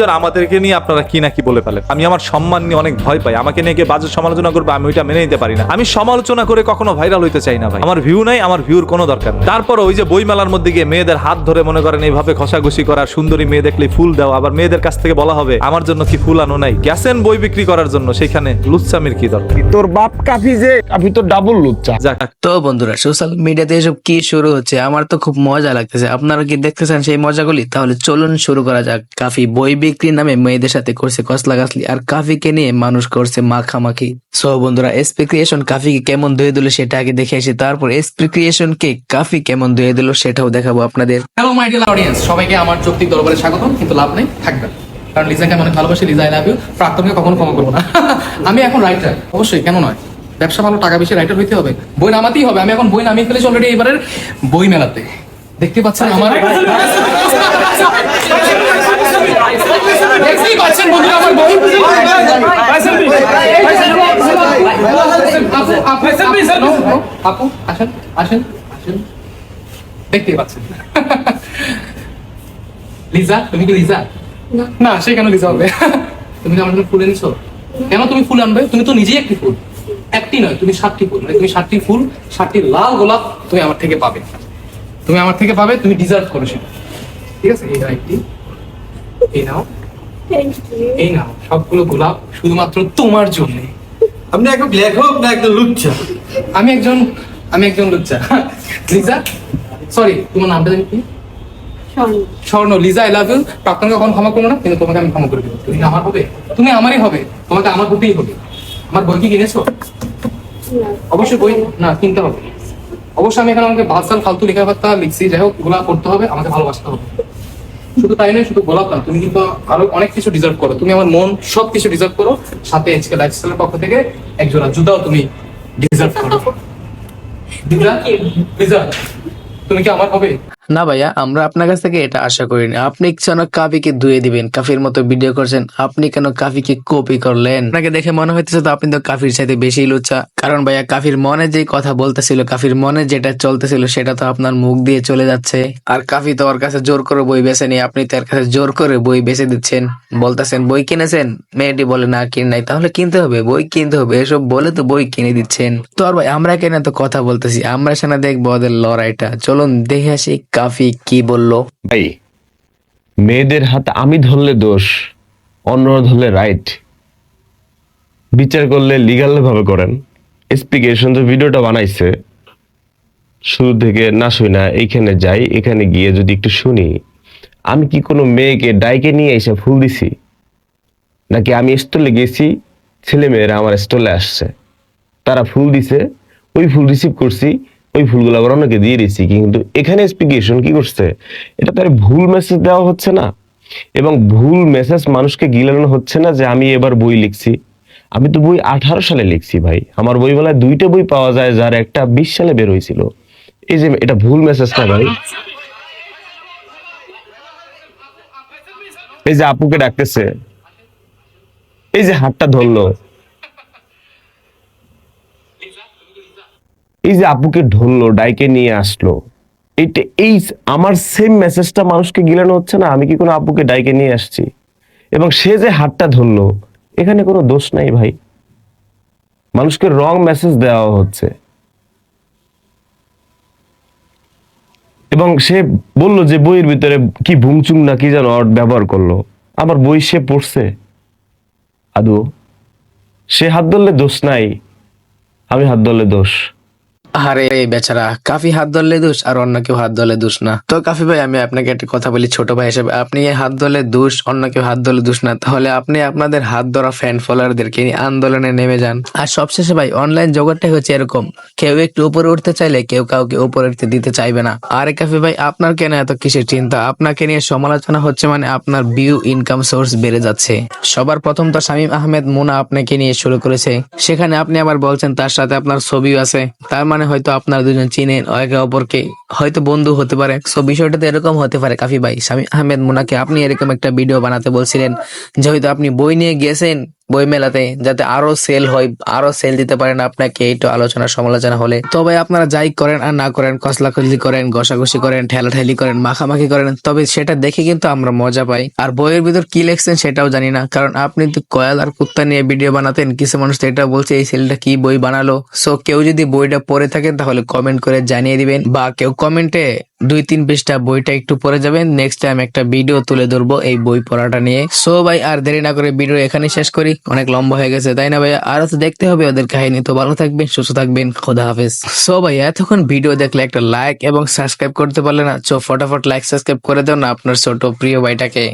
যেন আমাদেরকে নিয়ে আপনারা কি না কি বলে ফেলেন? আমি আমার সম্মান নিয়ে অনেক ভয় পাই। আমাকে নিয়ে বাজে সমালোচনা করবে আমি ওইটা মেনে নিতে পারি না। আমি সমালোচনা করে কখনো ভাইরাল হইতে চাই না ভাই। আমার ভিউ নাই আমার ভিউর কোনো দরকার তারপর ওই যে বই মেলার মধ্যে গিয়ে মেয়েদের হাত ধরে মনে করেন এইভাবে ঘষাঘষি করা সুন্দরী মেয়ে দেখলে ফুল দাও আবার মেয়েদের কাছ থেকে বলা হবে আমার জন্য কি ফুল আনো নাই? গেছেন বই বিক্রি করার জন্য সেখানে লুচ্চামির কি দরকার? তোর বাপ কাফি যে কাফি তো ডাবল লুচ্চা। যাক। তো বন্ধুরা সোশ্যাল মিডিয়াতে এসব কি শুরু হচ্ছে? আমার তো খুব মজা লাগতেছে। আপনারা কি দেখতেছেন সেই মজাগুলি? তাহলে চলুন শুরু করা যাক। কাফি বই বিক্রির নামে মেয়েদের সাথে করছে কসলা কাসলি আর কাফিকে নিয়ে মানুষ করছে মাখামাখি। সো বন্ধুরা এসপি ক্রিয়েশন কাফিকে কেমন ধুয়ে দিল সেটা আগে দেখে আসি তারপর এসপি ক্রিয়েশন কে কাফি কেমন ধুয়ে দিল সেটাও দেখাবো আপনাদের। হ্যালো মাই ডিয়ার অডিয়েন্স সবাইকে আমার যৌক্তিক দরবারে স্বাগতম কিন্তু লাভ নেই থাকবে না। কারণ লিজাকে আমি অনেক ভালোবাসি লিজা আই লাভ ইউ প্রাক্তনকে কখনো ক্ষমা করব না। আমি এখন রাইটার অবশ্যই কেন নয়? ব্যবসা ভালো টাকা বেশি রাইটার হইতে হবে। বই নামাতেই হবে আমি এখন বই নামিয়ে ফেলেছি অলরেডি এবারের বই মেলাতে। দেখতে পাচ্ছেন আমার দেখতেই পাচ্ছেন বন্ধুরা আমার বই আপু, আপু, আপু, আপু আসেন আসেন আসেন দেখতেই পাচ্ছেন লিজা তুমি কি লিজা না সে কেন লিজা হবে তুমি কি আমার জন্য ফুল এনেছো কেন তুমি ফুল আনবে তুমি তো নিজেই একটি ফুল একটি নয় তুমি সাতটি ফুল মানে তুমি সাতটি ফুল সাতটি লাল গোলাপ তুমি আমার থেকে পাবে তুমি আমার থেকে পাবে তুমি ডিজার্ভ করো সেটা ঠিক আছে এই একটি এই নাও। এই নাও সবগুলো গোলাপ শুধুমাত্র তোমার জন্য। আপনি একদম লেখক না একদম লুচ্ছা আমি একজন আমি একজন লুচ্চা। লিজা সরি তোমার নামটা জানি কি? Swarna. Liza I love you প্রাক্তনকে কখন ক্ষমা করব না কিন্তু তোমাকে আমি ক্ষমা করে দেবো। তুমি আমার হবে? তুমি আমারই হবে। তোমাকে আমার হতেই হবে। আমার বই কি কিনেছো অবশ্যই বই না কিনতে হবে। অবশ্যই আমি এখানে আমাকে বাদশাল ফালতু লেখাবার্তা লিখছি। যাই হোক গোলাপ করতে হবে আমাকে ভালোবাসতে হবে। শুধু তাই নয় শুধু গোলাপ না তুমি কিন্তু আরও অনেক কিছু ডিজার্ভ করো। তুমি আমার মন সব কিছু ডিজার্ভ করো। সাথে আজকে লাইফস্টাইলের পক্ষ থেকে একজোড়া জুতাও তুমি ডিজার্ভ করো। ডিজার্ভ তুমি কি আমার হবে? না ভাইয়া, আমরা আপনার কাছ থেকে এটা আশা করিনি। আপনি কেন কাফিকে ধুয়ে দিবেন? কাফির মতো ভিডিও করছেন। আপনি কেন কাফিকে কপি করলেন? আপনাকে দেখে মনে হইতেছে তো আপনি তো কাফির সাথে বেশি লুচ্ছা কারণ ভাইয়া, কাফির মনে যে কথা বলতেছিল, কাফির মনে যেটা চলতেছিল, সেটা তো আপনার মুখ দিয়ে চলে যাচ্ছে। আর কাফি তো ওর কাছে জোর করে বই বেছে নি আপনি তার কাছে জোর করে বই বেছে দিচ্ছেন। বলতেছেন, বই কিনেছেন? মেয়েটি বলে, না, কিন নাই। তাহলে কিনতে হবে? বই কিনতে হবে? এসব বলে তো বই কিনে দিচ্ছেন। তো আর ভাই, আমরা কেন তো কথা বলতেছি? আমরা সেনা দেখব ওদের লড়াইটা। চলুন, দেখে আসি কাফি কি বলল? ভাই, মেয়েদের হাত আমি ধরলে দোষ, অন্যরা ধরলে রাইট বিচার করলে লিগাল ভাবে করেন স্পিকেশন যে ভিডিওটা বানাইছে। শুরু থেকে না শুই না, এইখানে যাই, এখানে গিয়ে যদি একটু শুনি, আমি কি কোনো মেয়েকে ডাইকে নিয়ে এসে ফুল দিছি? নাকি আমি স্টলে গেছি ছেলে মেয়েরা আমার স্টলে আসছে। তারা ফুল দিছে, ওই ফুল রিসিভ করছি ওই ফুলগুলো আবার অনেকে দিয়ে দিচ্ছি, কিন্তু এখানে স্পিকেশন কি করছে? এটা তার ভুল মেসেজ দেওয়া হচ্ছে না। এবং ভুল মেসেজ মানুষকে গিলানো হচ্ছে না যে আমি এবার বই লিখছি। আমি তো বই আঠারো সালে লিখছি ভাই। আমার বই বেলায় দুইটা বই পাওয়া যায় যার একটা বিশ সালে বের হয়েছিল। এই যে এটা ভুল মেসেজ না ভাই? এই যে আপুকে ডাকতেছে। এই যে হাতটা ধরলো। এই যে আপুকে ধরলো, ডাইকে নিয়ে আসলো এইটা এই আমার সেম মেসেজটা মানুষকে গিলানো হচ্ছে না, আমি কি কোনো আপুকে ডাইকে নিয়ে আসছি? এবং সে যে হাতটা ধরলো, এখানে কোনো দোষ নাই ভাই। মানুষকে রং মেসেজ দেওয়া হচ্ছে। এবং সে বলল যে বইয়ের ভিতরে কি ভুংচুং না কি যেন ব্যবহার করল। আমার বই সে পড়ছে। আদৌ, সে হাত ধরলে দোষ নাই, আমি হাত ধরলে দোষ। আরে বেচারা, কাফি হাত ধরলে দোষ আর অন্য কেউ হাত ধরলে দোষ না। তো কাফি ভাই, আমি আপনাকে একটা কথা বলি, ছোট ভাই হিসেবে। আপনি হাত ধরলে দোষ, অন্য কেউ হাত ধরলে দোষ না। তাহলে আপনি আপনাদের হাত ধরা ফ্যান ফলোয়ারদেরকে আন্দোলনে নেমে যান। আর সবশেষে ভাই অনলাইন জগৎটাই হচ্ছে এরকম। কেউ একটু উপরে উঠতে চাইলে কেউ কাউকে উপরে উঠতে দিতে চাইবে না। আরে কাফি ভাই, আপনার কেন এত কিসের চিন্তা? আপনাকে নিয়ে সমালোচনা হচ্ছে মানে আপনার ভিউ ইনকাম সোর্স বেড়ে যাচ্ছে। সবার প্রথম তো শামীম আহমেদ মুনা আপনাকে নিয়ে শুরু করেছে। সেখানে আপনি আবার বলছেন, তার সাথে আপনার ছবিও আছে। তার মানে হয়তো আপনারা দুজন চিনেন একে অপরকে হয়তো বন্ধু হতে পারে। সো বিষয়টা তো এরকম হতে পারে কাফি ভাই। স্বামী আহমেদ মুনাকে আপনি এরকম একটা ভিডিও বানাতে বলছিলেন যে হয়তো আপনি বই নিয়ে গেছেন বই মেলাতে যাতে আরও সেল হয়, আরও সেল দিতে পারেন আপনাকে এইটা আলোচনা সমালোচনা হলে। তবে আপনারা যাই করেন আর না করেন কসলা কসলাকসলি করেন, ঘষাঘষি করেন, ঠেলাঠেলি করেন, মাখামাখি করেন, তবে সেটা দেখে কিন্তু আমরা মজা পাই। আর বইয়ের ভিতর কি লিখছেন সেটাও জানি না, কারণ আপনি তো কয়াল আর কুত্তা নিয়ে ভিডিও বানাতেন, কিছু মানুষ তো এটা বলছে, এই ছেলেটা কি বই বানালো? সো কেউ যদি বইটা পড়ে থাকেন, তাহলে কমেন্ট করে জানিয়ে দিবেন, বা কেউ কমেন্টে দুই তিন পৃষ্ঠা বইটা একটু পড়ে যাবেন নেক্সট টাইম একটা ভিডিও তুলে ধরবো এই বই পড়াটা নিয়ে। সো ভাই, আর দেরি না করে ভিডিও এখানে শেষ করি। অনেক লম্বা হয়ে গেছে, তাই না ভাইয়া? আরও তো দেখতে হবে ওদের কাহিনী। তো ভালো থাকবেন, সুস্থ থাকবেন, খোদা হাফেজ। সো ভাই এতক্ষণ ভিডিও দেখলে একটা লাইক এবং সাবস্ক্রাইব করতে পারলে না, চো, ফটাফট লাইক সাবস্ক্রাইব করে দাও না আপনার ছোট প্রিয় ভাইটাকে।